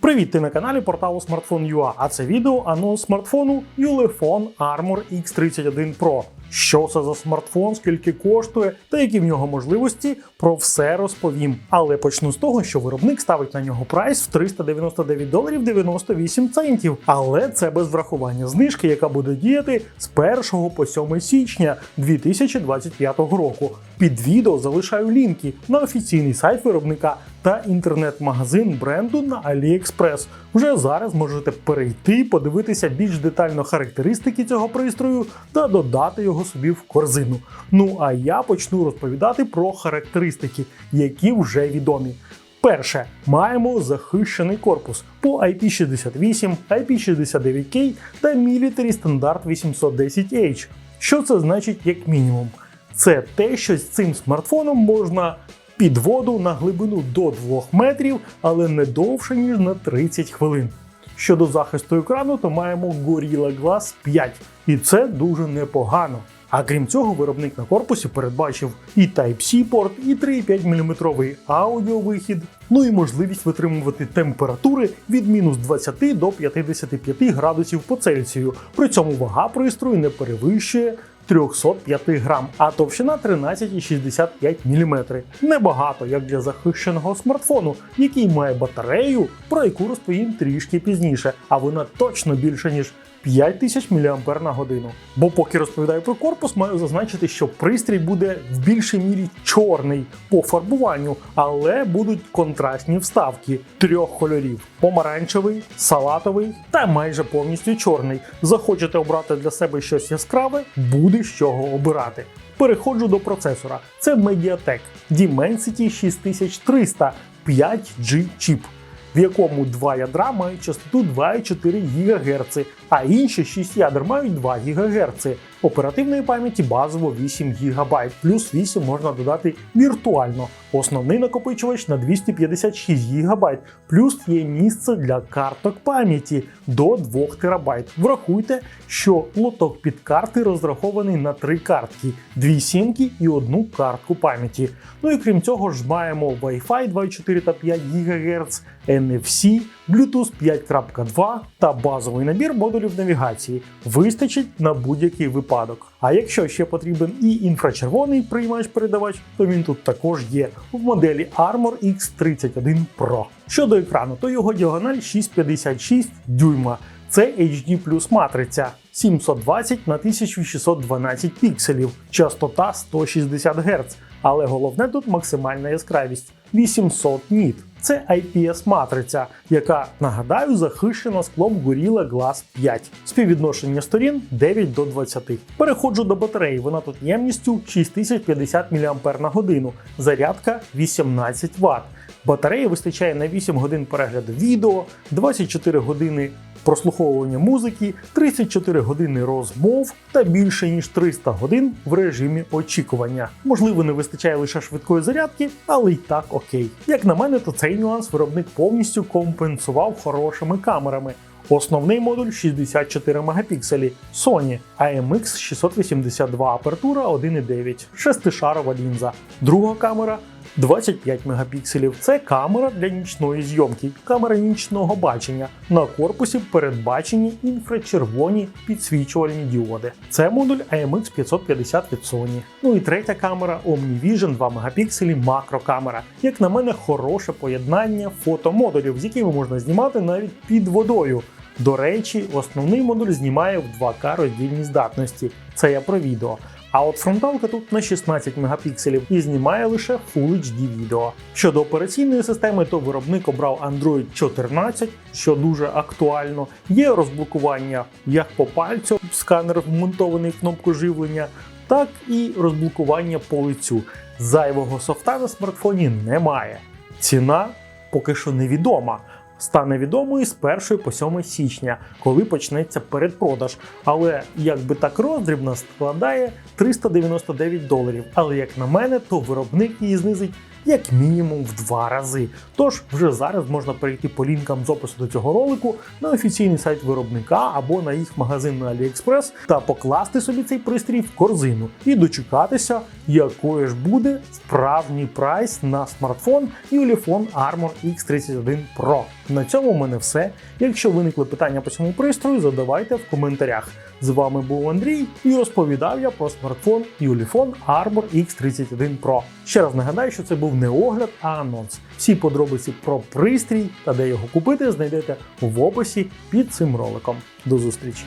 Привіт, ти на каналі порталу Smartphone.ua, а це відео анонс смартфону Ulefone Armor X31 Pro. Що це за смартфон, скільки коштує та які в нього можливості, про все розповім. Але почну з того, що виробник ставить на нього прайс в 399 доларів 98 центів. Але це без врахування знижки, яка буде діяти з 1 по 7 січня 2025 року. Під відео залишаю лінки на офіційний сайт виробника та інтернет-магазин бренду на AliExpress. Вже зараз можете перейти, подивитися більш детально характеристики цього пристрою та додати його собі в корзину. Ну а я почну розповідати про характеристики, які вже відомі. Перше, маємо захищений корпус по IP68, IP69K та Military Standard 810H. Що це значить як мінімум? Це те, що з цим смартфоном можна під воду на глибину до 2 метрів, але не довше, ніж на 30 хвилин. Щодо захисту екрану, то маємо Gorilla Glass 5, і це дуже непогано. А крім цього, виробник на корпусі передбачив і Type-C порт, і 3,5 мм аудіовихід, ну і можливість витримувати температури від мінус 20 до 55 градусів по Цельсію. При цьому вага пристрою не перевищує 305 грам, а товщина 13,65 мм. Небагато, як для захищеного смартфону, який має батарею, про яку розповім трішки пізніше, а вона точно більше ніж 5000 мАч на годину. Бо поки розповідаю про корпус, маю зазначити, що пристрій буде в більшій мірі чорний по фарбуванню, але будуть контрастні вставки трьох кольорів: помаранчевий, салатовий та майже повністю чорний. Захочете обрати для себе щось яскраве, буде з чого обирати. Переходжу до процесора. Це Mediatek Dimensity 6300 5G чіп в якому два ядра мають частоту 2,4 ГГц, а інші 6 ядер мають 2 ГГц. Оперативної пам'яті базово 8 ГБ, плюс 8 можна додати віртуально. Основний накопичувач на 256 ГБ, плюс є місце для карток пам'яті до 2 ТБ. Врахуйте, що лоток під карти розрахований на 3 картки, 2 сімки і одну картку пам'яті. Ну і крім цього ж маємо Wi-Fi 2,4 та 5 ГГц, NFC, Bluetooth 5.2 та базовий набір модулів навігації. Вистачить на будь-який випадок. А якщо ще потрібен і інфрачервоний приймач-передавач, то він тут також є в моделі Armor X31 Pro. Щодо екрану, то його діагональ 6,56 дюйма. Це HD плюс матриця 720 на 1612 пікселів, частота 160 Гц. Але головне тут максимальна яскравість 800 ніт. Це IPS-матриця, яка, нагадаю, захищена склом Gorilla Glass 5. Співвідношення сторін 9 до 20. Переходжу до батареї. Вона тут ємністю 6050 мАч зарядка 18 Вт. Батареї вистачає на 8 годин перегляду відео, 24 години прослуховування музики, 34 години розмов та більше ніж 300 годин в режимі очікування. Можливо, не вистачає лише швидкої зарядки, але й так окей. Як на мене, то цей нюанс виробник повністю компенсував хорошими камерами. Основний модуль 64 мегапікселі Sony AMX 682 апертура 1.9, шестишарова лінза. Друга камера 25 мегапікселів. Це камера для нічної зйомки, камера нічного бачення. На корпусі передбачені інфрачервоні підсвічувальні діоди. Це модуль AMX 550 від Sony. Ну і третя камера OmniVision 2 мегапікселі макрокамера. Як на мене, хороше поєднання фотомодулів, з якими можна знімати навіть під водою. До речі, основний модуль знімає в 2К роздільній здатності. Це я про відео. А от фронталка тут на 16 мегапікселів і знімає лише Full HD відео. Щодо операційної системи, то виробник обрав Android 14, що дуже актуально. Є розблокування як по пальцю, сканер вмонтований в кнопку живлення, так і розблокування по лицю. Зайвого софта на смартфоні немає. Ціна поки що невідома стане відомою з 1 по 7 січня, коли почнеться передпродаж. Але якби так роздрібно складає 399 доларів. Але як на мене, то виробник її знизить як мінімум в два рази. Тож вже зараз можна перейти по лінкам з опису до цього ролику на офіційний сайт виробника або на їх магазин на AliExpress та покласти собі цей пристрій в корзину і дочекатися, якою ж буде справжній прайс на смартфон Ulefone Armor X31 Pro. На цьому в мене все. Якщо виникли питання по цьому пристрою, задавайте в коментарях. З вами був Андрій і розповідав я про смартфон Ulefone Armor X31 Pro. Ще раз нагадаю, що це був не огляд, а анонс. Всі подробиці про пристрій та де його купити знайдете в описі під цим роликом. До зустрічі!